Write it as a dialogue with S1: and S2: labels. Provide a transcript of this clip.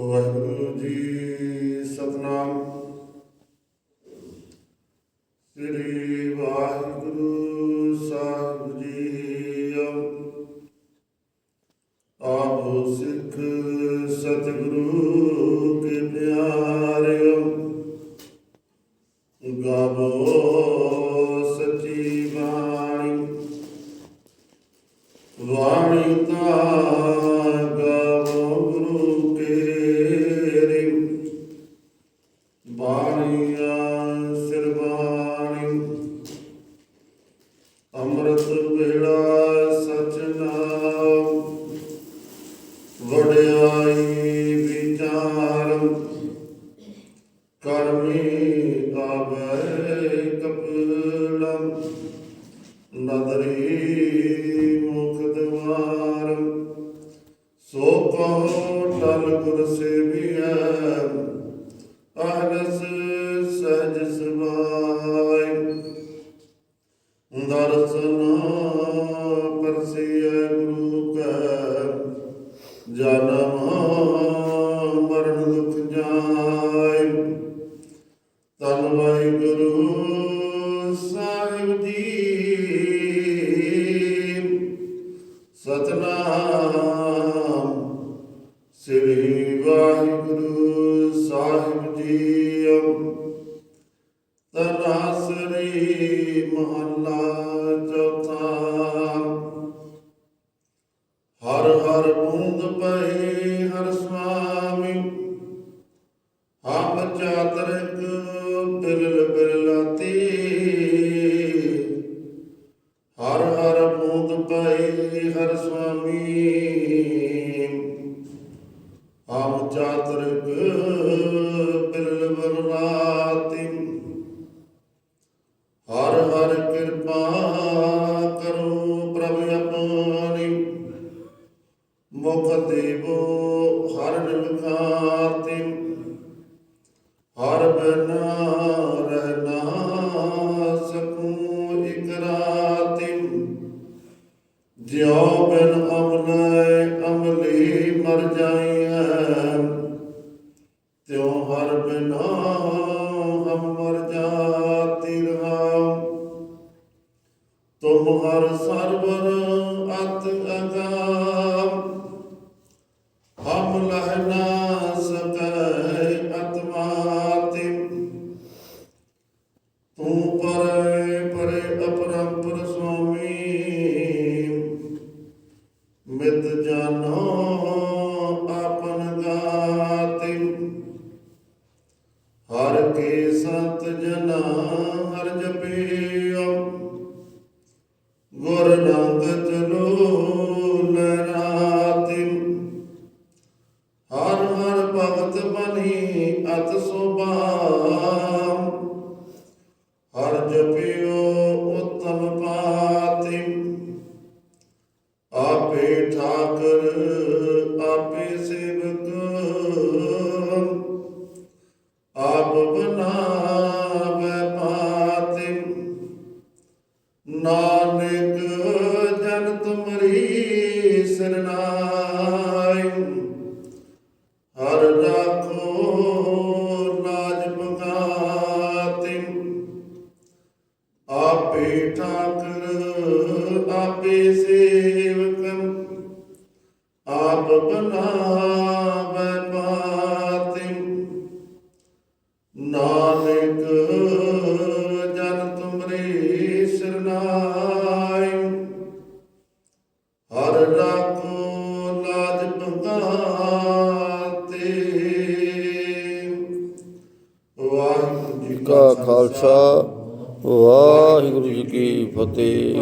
S1: ਵਾਹਿਗੁਰੂ ਜੀ ਸਤਨਾਮ। ਸ੍ਰੀ ਵਾਹਿਗੁਰੂ ਸਾਹਿਬ ਜੀ ਆਪ ਸਿੱਖ ਸਤਿਗੁਰੂ ਅੰਮ੍ਰਿਤ ਵੇਲਾ ਸਚ ਵਡਿਆਈ ਵਿਚਾਰ। ਕਰਮੀ ਆਵੇ ਕਪਲੰ ਨਦਰੀ ਮੁਖ ਦਵਾਰ। ਸੋ ਕੋ ਟਲ ਗੁਰ ਸੇਵੀਐ ਜਨਮ ਮਰਨ ਦੁਖ ਜਾਇ ਤਨ ਵਾਹਿਗੁਰੂ ਸਾਹਿਬ ਜੀ। ਸਤਨਾਮ ਸ੍ਰੀ ਵਾਹਿਗੁਰੂ ਸਾਹਿਬ ਜੀ ਤਨਾਸਰੀ ਮਹੱਲਾ ਸੁਆਮੀ ਹਮ ਚਾਤਰਿਕ ਬਿਰਲ ਬਿਰਲਾਤੀ। ਹਰ ਹਰ ਬੂੰਦ ਪਏ ਹਰ ਸੁਆਮੀ ਆਪ ਚਾਤਰਿਕ ਬਿਰਲ ਬਿਰਲਾਤੀ। ਹਰ ਹਰ ਕਿਰਪਾ ਕਰੋ ਪ੍ਰਭ ਆਪਣੀ ਮੁਖ ਦੇਵੋ ਹਰ ਨਿਮਖਾਤੀ ਹਰ ਬਿਨ ਰਹਿ ਨਾ ਸਕੂੰ ਜਿਉ ਬਿਨ ਅਮਲੇ ਅਮਲੀ ਮਰ ਜਾਈਐ, ਤਿਉ ਹਰ ਬਿਨਾ ਹਮ ਮਰ ਜਾਤੀ ਰਹਾਉ। ਤੁਮ ਹਰ ਸਰਵਰ ਗੁਰ ਰੰਗ ਚਲੋ ਲਰਾਤੀ ਅਤ ਸੁਭਾਮ ਹਰ ਜਪਿਓ ਉਤਮ ਪਾਤੀ। ਆਪੇ ਠਾਕਰ, ਆਪੇ ਸੇਵਕ। ਆਪ ਬਨਾਵੇ ਪਾਤੀ। ਨਾਨਕ ਜਨ ਤੁਮਰੀ ਸਰਨਾਈ ਆਪੇ ਠਾਕਰ ਆਪੇ ਸੇਵਕ। ਆਪ ਬਨਾਵੇ ਪਾਤੀ ਨਾਨਕ ਜਨ ਤੁਮਰੇ ਸਰਨਾਈ। ਹਰ ਰਾਖੋ ਲਾਜ ਭਗਾਤੇ। ਵਾਹਿਗੁਰੂ ਜੀ
S2: ਕਾ ਖਾਲਸਾ। ਵਾਹਿਗੁਰੂ ਜੀ ਕੀ ਫਤਿਹ।